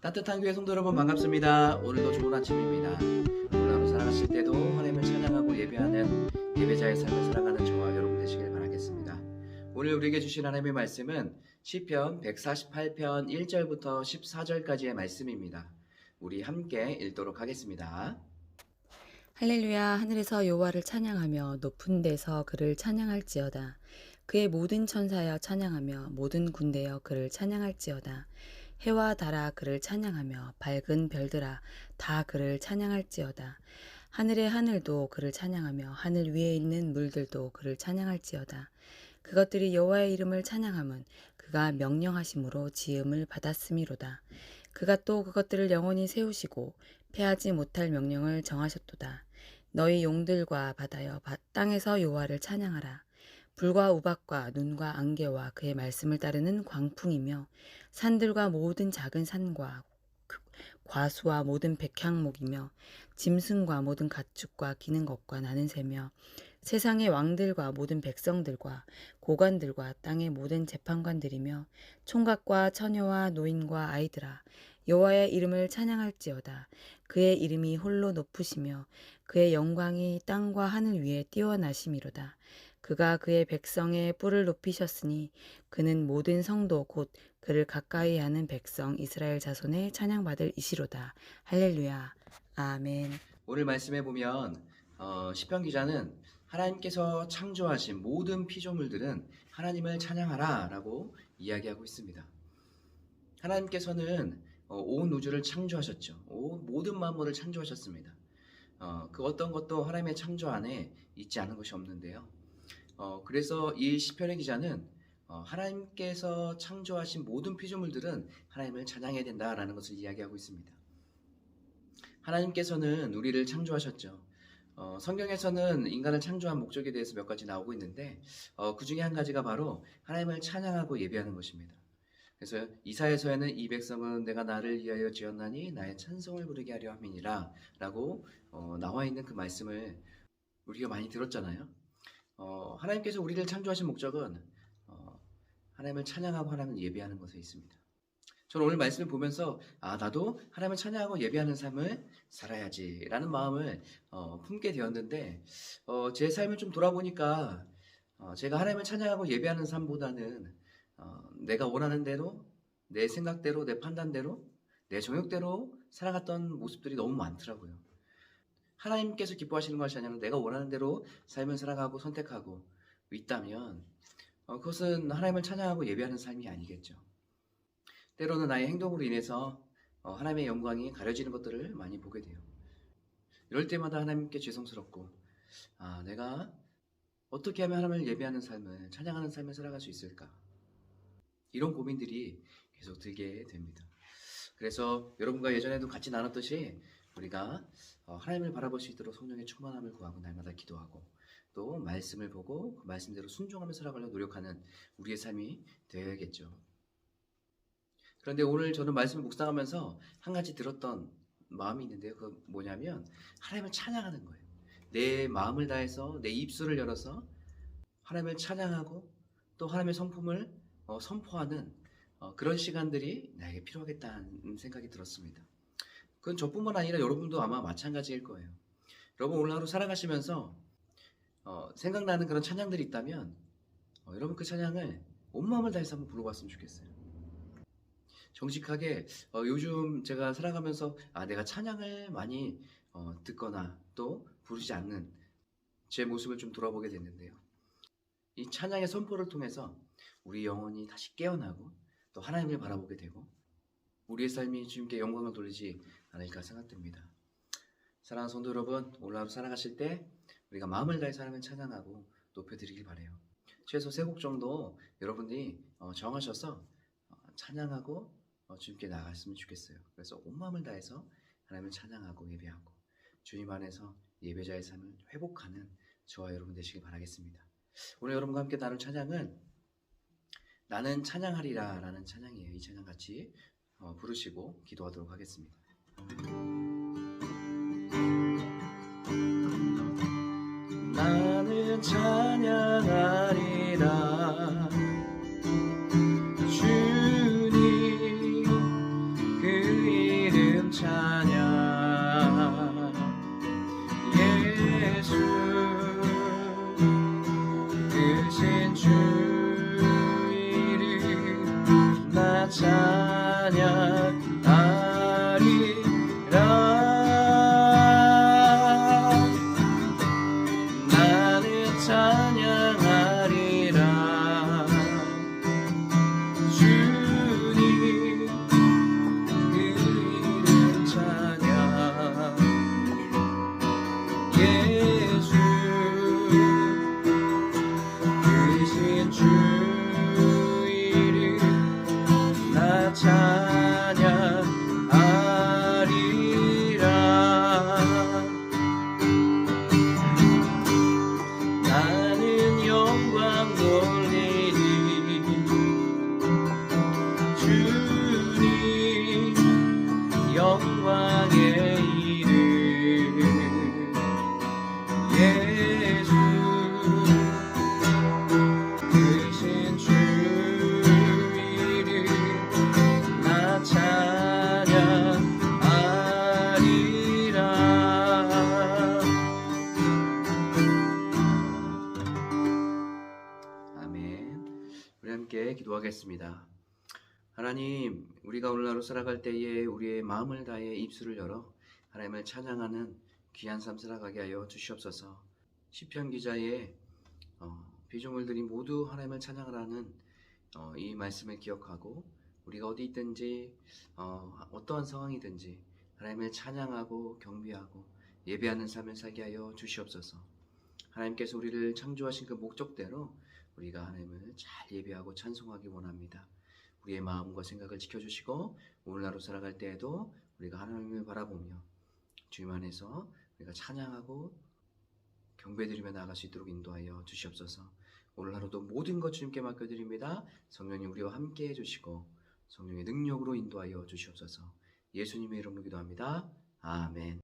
따뜻한 교회 성도 여러분 반갑습니다. 오늘도 좋은 아침입니다. 오늘 하루 살아가실 때도 하나님을 찬양하고 예배하는 예배자의 삶을 살아가는 저와 여러분 되시길 바라겠습니다. 오늘 우리에게 주신 하나님의 말씀은 시편 148편 1절부터 14절까지의 말씀입니다. 우리 함께 읽도록 하겠습니다. 할렐루야 하늘에서 여호와를 찬양하며 높은 데서 그를 찬양할지어다 그의 모든 천사여 찬양하며 모든 군대여 그를 찬양할지어다 해와 달아 그를 찬양하며 밝은 별들아 다 그를 찬양할지어다 하늘의 하늘도 그를 찬양하며 하늘 위에 있는 물들도 그를 찬양할지어다 그것들이 여호와의 이름을 찬양함은 그가 명령하심으로 지음을 받았음이로다 그가 또 그것들을 영원히 세우시고 패하지 못할 명령을 정하셨도다. 너희 용들과 바다여 바- 땅에서 여호와를 찬양하라. 불과 우박과 눈과 안개와 그의 말씀을 따르는 광풍이며 산들과 모든 작은 산과 그- 과수와 모든 백향목이며 짐승과 모든 가축과 기는 것과 나는 새며 세상의 왕들과 모든 백성들과 고관들과 땅의 모든 재판관들이며 총각과 처녀와 노인과 아이들아 여호와의 이름을 찬양할지어다. 그의 이름이 홀로 높으시며 그의 영광이 땅과 하늘 위에 뛰어나심이로다 그가 그의 백성의 뿔을 높이셨으니 그는 모든 성도 곧 그를 가까이 하는 백성 이스라엘 자손의 찬양받을 이시로다 할렐루야 아멘 오늘 말씀에 보면 어, 시편 기자는 하나님께서 창조하신 모든 피조물들은 하나님을 찬양하라라고 이야기하고 있습니다. 하나님께서는 어, 온 우주를 창조하셨죠. 오, 모든 만물을 창조하셨습니다. 어, 그 어떤 것도 하나님의 창조 안에 있지 않은 것이 없는데요. 어, 그래서 이 시편의 기자는 어, 하나님께서 창조하신 모든 피조물들은 하나님을 찬양해야 된다라는 것을 이야기하고 있습니다. 하나님께서는 우리를 창조하셨죠. 어, 성경에서는 인간을 창조한 목적에 대해서 몇 가지 나오고 있는데 어, 그 중에 한 가지가 바로 하나님을 찬양하고 예배하는 것입니다. 그래서 이사에서에는 이 백성은 내가 나를 위하여 지었나니 나의 찬송을 부르게 하려 함이니라 라고 어, 나와 있는 그 말씀을 우리가 많이 들었잖아요. 어, 하나님께서 우리를 창조하신 목적은 어, 하나님을 찬양하고 하나님을 예배하는 것에 있습니다. 저는 오늘 말씀을 보면서 아 나도 하나님을 찬양하고 예배하는 삶을 살아야지라는 마음을 어, 품게 되었는데 어, 제 삶을 좀 돌아보니까 어, 제가 하나님을 찬양하고 예배하는 삶보다는 어, 내가 원하는 대로 내 생각대로 내 판단대로 내 정욕대로 살아갔던 모습들이 너무 많더라고요. 하나님께서 기뻐하시는 것이 아니라 내가 원하는 대로 삶을 살아가고 선택하고 있다면 어, 그것은 하나님을 찬양하고 예배하는 삶이 아니겠죠. 때로는 나의 행동으로 인해서 어, 하나님의 영광이 가려지는 것들을 많이 보게 돼요. 이럴 때마다 하나님께 죄송스럽고, 아, 내가 어떻게 하면 하나님을 예배하는 삶을, 찬양하는 삶을 살아갈 수 있을까? 이런 고민들이 계속 들게 됩니다. 그래서 여러분과 예전에도 같이 나눴듯이 우리가 어, 하나님을 바라볼 수 있도록 성령의 충만함을 구하고 날마다 기도하고 또 말씀을 보고 그 말씀대로 순종하며 살아가려고 노력하는 우리의 삶이 되어야겠죠. 그런데 오늘 저는 말씀을 묵상하면서 한 가지 들었던 마음이 있는데요. 그 뭐냐면 하나님을 찬양하는 거예요. 내 마음을 다해서 내 입술을 열어서 하나님을 찬양하고 또 하나님의 성품을 어, 선포하는 어, 그런 시간들이 나에게 필요하겠다는 생각이 들었습니다. 그건 저뿐만 아니라 여러분도 아마 마찬가지일 거예요. 여러분 오늘 하루 살아가시면서 어, 생각나는 그런 찬양들이 있다면 어, 여러분 그 찬양을 온 마음을 다해서 한번 불러봤으면 좋겠어요. 정직하게 어, 요즘 제가 살아가면서 아 내가 찬양을 많이 어, 듣거나 또 부르지 않는 제 모습을 좀 돌아보게 됐는데요. 이 찬양의 선포를 통해서 우리 영혼이 다시 깨어나고 또 하나님을 바라보게 되고 우리의 삶이 주님께 영광을 돌리지 않을까 생각됩니다. 사랑하는 성도 여러분, 오늘 하루 살아가실 때 우리가 마음을 다해 하나님을 찬양하고 높여드리길 바래요. 최소 세 곡 정도 여러분들이 어, 정하셔서 어, 찬양하고 어, 주님께 나갔으면 좋겠어요. 그래서 온 마음을 다해서 하나님을 찬양하고 예배하고 주님 안에서 예배자의 삶을 회복하는 저와 여러분 되시길 바라겠습니다. 오늘 여러분과 함께 나눌 찬양은 나는 찬양하리라 라는 찬양이에요. 이 찬양 같이 어, 부르시고 기도하도록 하겠습니다. 기도하겠습니다. 하나님, 우리가 오늘 하루 살아갈 때에 우리의 마음을 다해 입술을 열어 하나님을 찬양하는 귀한 삶 살아가게 하여 주시옵소서. 시편 기자의 어, 피조물들이 모두 하나님을 찬양하라는 어, 이 말씀을 기억하고 우리가 어디 있든지 어, 어떠한 상황이든지 하나님을 찬양하고 경배하고 예배하는 삶을 살게 하여 주시옵소서. 하나님께서 우리를 창조하신 그 목적대로 우리가 하나님을 잘 예배하고 찬송하기 원합니다. 우리의 마음과 생각을 지켜주시고 오늘 하루 살아갈 때에도 우리가 하나님을 바라보며 주님 안에서 우리가 찬양하고 경배드리며 나아갈 수 있도록 인도하여 주시옵소서. 오늘 하루도 모든 것 주님께 맡겨드립니다. 성령님 우리와 함께 해주시고 성령의 능력으로 인도하여 주시옵소서. 예수님의 이름으로 기도합니다. 아멘.